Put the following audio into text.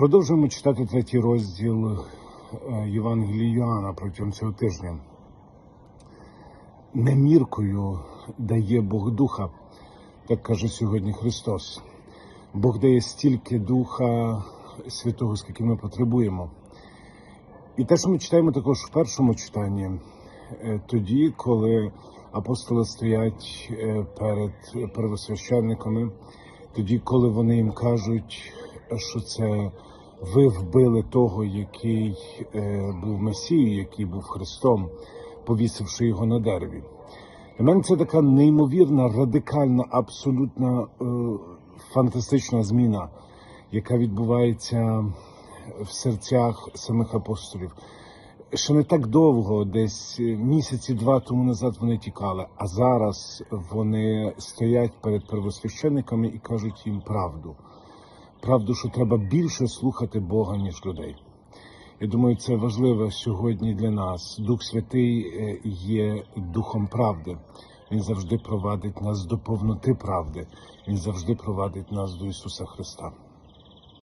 Продовжуємо читати третій розділ е, Євангелії Йоанна протягом цього тижня. Не міркою дає Бог Духа, так каже сьогодні Христос. Бог дає стільки Духа Святого, скільки ми потребуємо. І те, що ми читаємо також в першому читанні, е, тоді, коли апостоли стоять е, перед первосвященниками, тоді, коли вони їм кажуть, що це ви вбили того, який е, був Месією, який був Христом, повісивши його на дереві. Для мене це така неймовірна, радикальна, абсолютно е, фантастична зміна, яка відбувається в серцях самих апостолів. Ще не так довго, десь місяці два тому назад вони тікали, а зараз вони стоять перед первосвященниками і кажуть їм правду. Правду, що треба більше слухати Бога, ніж людей. Я думаю, це важливо сьогодні для нас. Дух Святий е, є духом правди. Він завжди провадить нас до повноти правди. Він завжди провадить нас до Ісуса Христа.